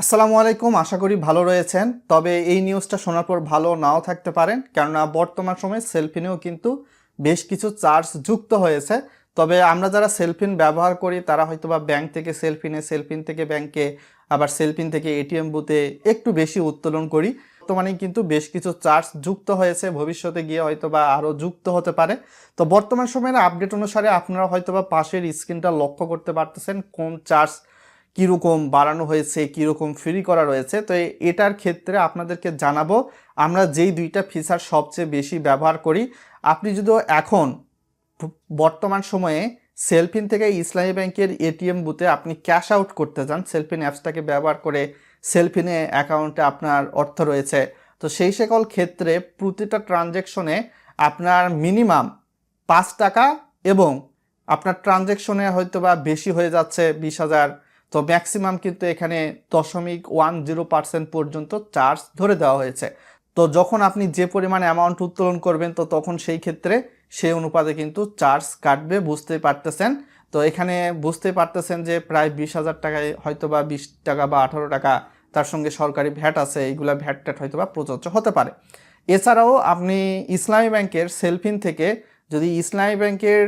আসসালামু আলাইকুম, আশা করি ভালো রয়েছেন। তবে এই নিউজটা শোনার পর ভালো নাও থাকতে পারেন, কেননা বর্তমান সময়ে সেলফিনেও কিন্তু বেশ কিছু চার্জ যুক্ত হয়েছে। তবে আমরা যারা সেলফিন ব্যবহার করি, তারা হয়তো বা ব্যাংক থেকে সেলফিনে, সেলফিন থেকে ব্যাংকে, আবার সেলফিন থেকে এটিএম বুথে একটু বেশি উত্তোলন করি। বর্তমানে কিন্তু বেশ কিছু চার্জ যুক্ত হয়েছে, ভবিষ্যতে গিয়ে হয়তো বা আরও যুক্ত হতে পারে। তো বর্তমান সময়ের আপডেট অনুসারে আপনারা হয়তো বা পাশের স্ক্রিনটা লক্ষ্য করতে পারতেছেন কোন চার্জ কীরকম বাড়ানো হয়েছে, কীরকম ফ্রি করা রয়েছে, তো এটার ক্ষেত্রে আপনাদেরকে জানাব, আমরা যেই দুইটা ফিচার সবচেয়ে বেশি ব্যবহার করি, আপনি যদি এখন বর্তমান সময়ে সেলফিন থেকে ইসলামী ব্যাংকের এটিএম বুথে আপনি ক্যাশ আউট করতে চান সেলফিন অ্যাপসটাকে ব্যবহার করে সেলফিনে অ্যাকাউন্টে আপনার অর্থ রয়েছে, তো সেই সকল ক্ষেত্রে প্রতিটা ট্রানজ্যাকশনে আপনার মিনিমাম পাঁচ টাকা এবং আপনার ট্রানজ্যাকশনে হয়তো বা বেশি হয়ে যাচ্ছে বিশ হাজার তো ম্যাক্সিমাম কিন্তু এখানে দশমিক ওয়ান জিরো পার্সেন্ট পর্যন্ত চার্জ ধরে দেওয়া হয়েছে। তো যখন আপনি যে পরিমাণ অ্যামাউন্ট উত্তোলন করবেন, তো তখন সেই ক্ষেত্রে সেই অনুপাতে কিন্তু চার্জ কাটবে, বুঝতে পারতেছেন? তো এখানে বুঝতে পারতেছেন যে প্রায় বিশ হাজার টাকায় হয়তো বা বিশ টাকা বা আঠারো টাকা তার সঙ্গে সরকারি ভ্যাট আছে, এইগুলা ভ্যাট ট্যাট হয়তো বা প্রযোজ্য হতে পারে। এছাড়াও আপনি ইসলামী ব্যাংকের সেলফিন থেকে যদি ইসলামী ব্যাংকের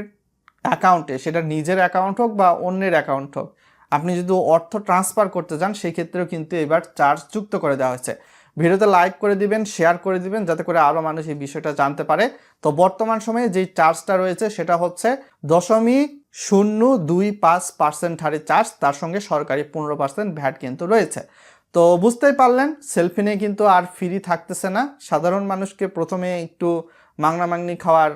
অ্যাকাউন্টে সেটা নিজের অ্যাকাউন্ট হোক বা অন্যের অ্যাকাউন্ট হোক আপনি যদি অর্থ ট্রান্সফার করতে চান সেই ক্ষেত্রেও কিন্তু এবার চার্জ যুক্ত করে দেওয়া হয়েছে। ভিডিওতে লাইক করে দিবেন শেয়ার করে দিবেন, যাতে করে আরও মানুষ এই বিষয়টা জানতে পারে। তো বর্তমান সময়ে যেই চার্জটা রয়েছে, সেটা হচ্ছে দশমিক শূন্য দুই পাঁচ পার্সেন্ট হারে চার্জ তার সঙ্গে সরকারি পনেরো পার্সেন্ট ভ্যাট কিন্তু রয়েছে। তো বুঝতেই পারলেন সেলফি নিয়ে কিন্তু আর ফ্রি থাকতেছে না। সাধারণ মানুষকে প্রথমে একটু মাংনা মাংনি খাওয়ার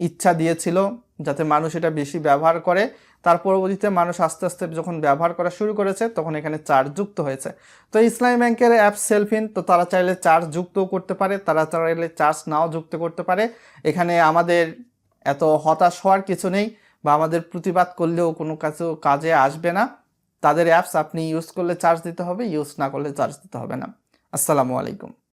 ইচ্ছা দিয়েছিল। যাতে মানুষ এটা বেশি ব্যবহার করে। তার পরবর্তীতে মানুষ আস্তে আস্তে যখন ব্যবহার করা শুরু করেছে, তখন এখানে চার্জ যুক্ত হয়েছে। তো ইসলামী ব্যাংকের অ্যাপ সেলফিন, তো তারা চাইলে চার্জ যুক্তও করতে পারে, তারা চাইলে চার্জ নাও যুক্ত করতে পারে। এখানে আমাদের এত হতাশ হওয়ার কিছু নেই বা আমাদের প্রতিবাদ করলেও কোনো কাছে কাজে আসবে না। তাদের অ্যাপস আপনি ইউজ করলে চার্জ দিতে হবে, ইউজ না করলে চার্জ দিতে হবে না। আসসালামু আলাইকুম।